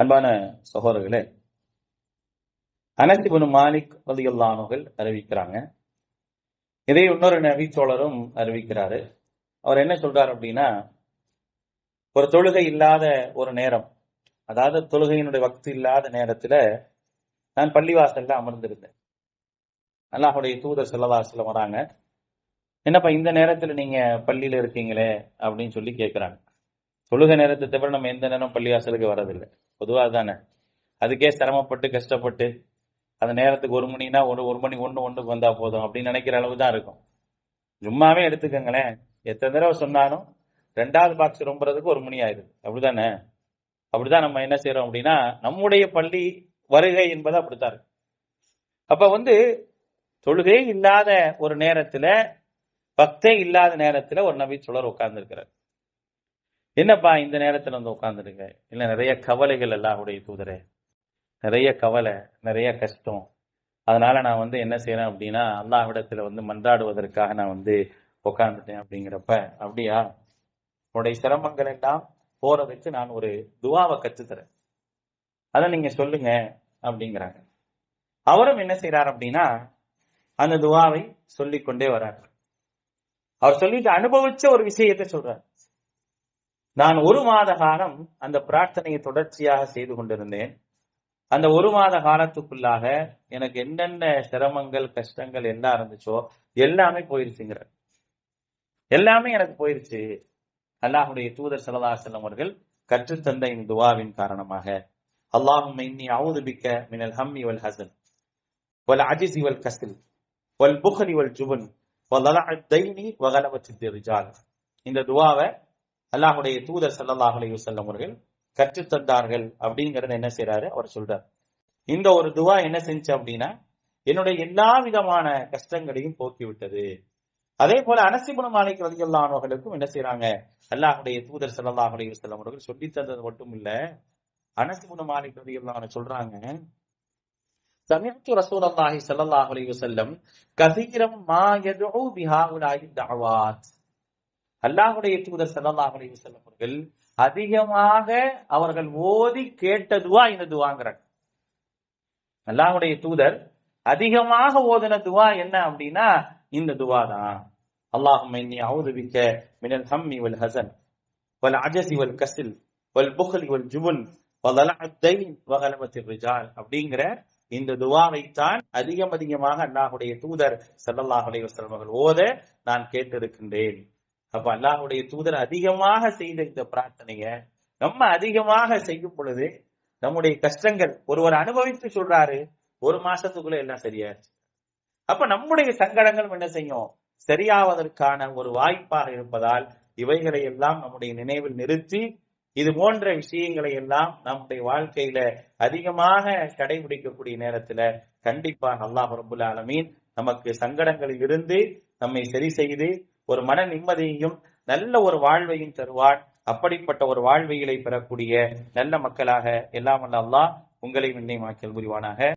அன்பான சகோதரர்களே அனசிபுன் மாலிக் ரதியுல்லானுகள் அறிவிக்கிறாங்க. இதை இன்னொரு நபிச்சோழரும் அறிவிக்கிறாரு. அவர் என்ன சொல்றாரு அப்படின்னா ஒரு தொழுகை இல்லாத ஒரு நேரம் அதாவது தொழுகையினுடைய வக்து இல்லாத நேரத்துல நான் பள்ளிவாசல்ல அமர்ந்திருந்தேன். அல்லாஹுடைய தூதர் செல்லவாசல வராங்க. என்னப்பா இந்த நேரத்துல நீங்க பள்ளியில இருக்கீங்களே அப்படின்னு சொல்லி கேட்கிறாங்க தொழுகை நேரத்தை தவிர நம்ம எந்த நேரம் பள்ளிவாசலுக்கு வரதில்லை பொதுவாக தானே அதுக்கே சிரமப்பட்டு கஷ்டப்பட்டு அந்த நேரத்துக்கு ஒரு மணினா ஒரு ஒரு மணி ஒன்று ஒன்றுக்கு வந்தா போதும் அப்படின்னு நினைக்கிற அளவு தான் இருக்கும். சும்மாவே எடுத்துக்கோங்களேன். எத்தனை தடவை சொன்னாலும் ரெண்டாவது பாக்ஸ் ரொம்புறதுக்கு ஒரு மணி ஆயிடுது. அப்படிதானே? அப்படிதான் நம்ம என்ன செய்யறோம் அப்படின்னா நம்முடைய பள்ளி வருகை என்பது அப்படித்தான் இருக்கு. அப்ப வந்து தொழுகை இல்லாத ஒரு நேரத்துல பக்தே இல்லாத நேரத்துல ஒரு நபி சுழர் உட்கார்ந்து இருக்கிறார் என்னப்பா இந்த நேரத்தில் வந்து உட்காந்துருங்க இல்லை நிறைய கவலைகள் எல்லாருடைய தூதரே. நிறைய கவலை நிறைய கஷ்டம். அதனால நான் வந்து என்ன செய்யறேன் அப்படின்னா அல்லாஹ்விடத்துல வந்து மன்றாடுவதற்காக நான் வந்து உட்காந்துட்டேன் அப்படிங்கிறப்ப அப்படியா? உடைய சிரமங்கள் எல்லாம் போறதுக்கு நான் ஒரு துவாவை கற்றுத்தரேன். அதை நீங்க சொல்லுங்க அப்படிங்கிறாங்க. அவரும் என்ன செய்யறாரு அப்படின்னா அந்த துவாவை சொல்லிக்கொண்டே வர்றார் அவர் சொல்லிட்டு அனுபவிச்ச ஒரு விஷயத்தை சொல்றாரு. நான் ஒரு மாத காலம் அந்த பிரார்த்தனையை தொடர்ச்சியாக செய்து கொண்டிருந்தேன். அந்த ஒரு மாத காலத்துக்குள்ளாக எனக்கு என்னென்ன சிரமங்கள் கஷ்டங்கள் என்ன இருந்துச்சோ எல்லாமே போயிருச்சுங்கிற. எல்லாமே எனக்கு போயிருச்சு. அல்லாஹுடைய தூதர் சலதாசலம் அவர்கள் கற்றுத்தந்த இந்த துவாவின் காரணமாக. அல்லாஹும் இன்னி அவுது பிக்க மினல் ஹம்மி வல் ஹசன் வல் அஜிஸ் இவல் கசில் வல் புகலி வல் ஜுபன் வல் தைனி வகலவச்சி இந்த துவாவை அல்லாஹுடைய தூதர் சல்லாஹ் அலி வல்லம் அவர்கள் கற்றுத்தந்தார்கள் அப்படிங்கறத என்ன செய்யறாரு அவர் சொல்றார். இந்த ஒரு துவா என்ன செஞ்சு அப்படின்னா என்னுடைய எல்லா விதமான கஷ்டங்களையும் போக்கிவிட்டது அதே போல அனசிபுன மாலிக் ரதிகல்லானவர்களுக்கும் என்ன செய்யறாங்க அல்லாஹுடைய தூதர் சல்லாஹ் அலி வல்லம் அவர்கள் சொல்லி தந்தது மட்டும் இல்ல அனசிபுன மாலிக் ரதிகல்லான சொல்றாங்க சமீபத்து ரசூல் அல்லாஹி சல்லாஹ் அலி வல்லம் கதீரம் மா யதுஉ பிஹாஉலாஹி தாவாத் அல்லாஹுடைய தூதர் செல்லல்லாஹுடைய அலி அதிகமாக அவர்கள் ஓதி கேட்டதுவா இந்த துவாங்கிறாங்க அல்லாஹுடைய தூதர் அதிகமாக ஓதின துவா என்ன அப்படின்னா இந்த துவா தான். அல்லாஹும் இன்னி அவுது மினல் ஹம்மி வல் ஹசன் வல் அஜசி வல் கசில் வல் புகலி வல் ஜுபுன் ரிஜால் அப்படிங்கிற இந்த துவாவைத்தான் அதிகம் அதிகமாக அல்லாஹுடைய தூதர் செல்லல்லாஹுடைய அலைவசம் அவர்கள் ஓத நான் கேட்டிருக்கின்றேன். அப்ப அல்லாஹுடைய தூதர் அதிகமாக செய்த இந்த பிரார்த்தனைய நம்ம அதிகமாக செய்யும் பொழுது நம்முடைய கஷ்டங்கள் ஒருவர் அனுபவித்து சொல்றாரு ஒரு மாசத்துக்குள்ள எல்லாம் சரியாச்சு அப்ப நம்முடைய சங்கடங்கள் என்ன செய்யும்? சரியாவதற்கான ஒரு வாய்ப்பாக இருப்பதால் இவைகளை எல்லாம் நம்முடைய நினைவில் நிறுத்தி இது போன்ற விஷயங்களை எல்லாம் நம்முடைய வாழ்க்கையில அதிகமாக கடைபிடிக்கக்கூடிய நேரத்துல கண்டிப்பாக அல்லாஹ் ரபுல் ஆலமீன் நமக்கு சங்கடங்களில் இருந்து நம்மை சரி செய்து ஒரு மன நிம்மதியையும் நல்ல ஒரு வாழ்வையும் தருவான் அப்படிப்பட்ட ஒரு வாழ்வியலை பெறக்கூடிய நல்ல மக்களாக எல்லாம் அல்லா உங்களை விண்ணை புரிவானாக.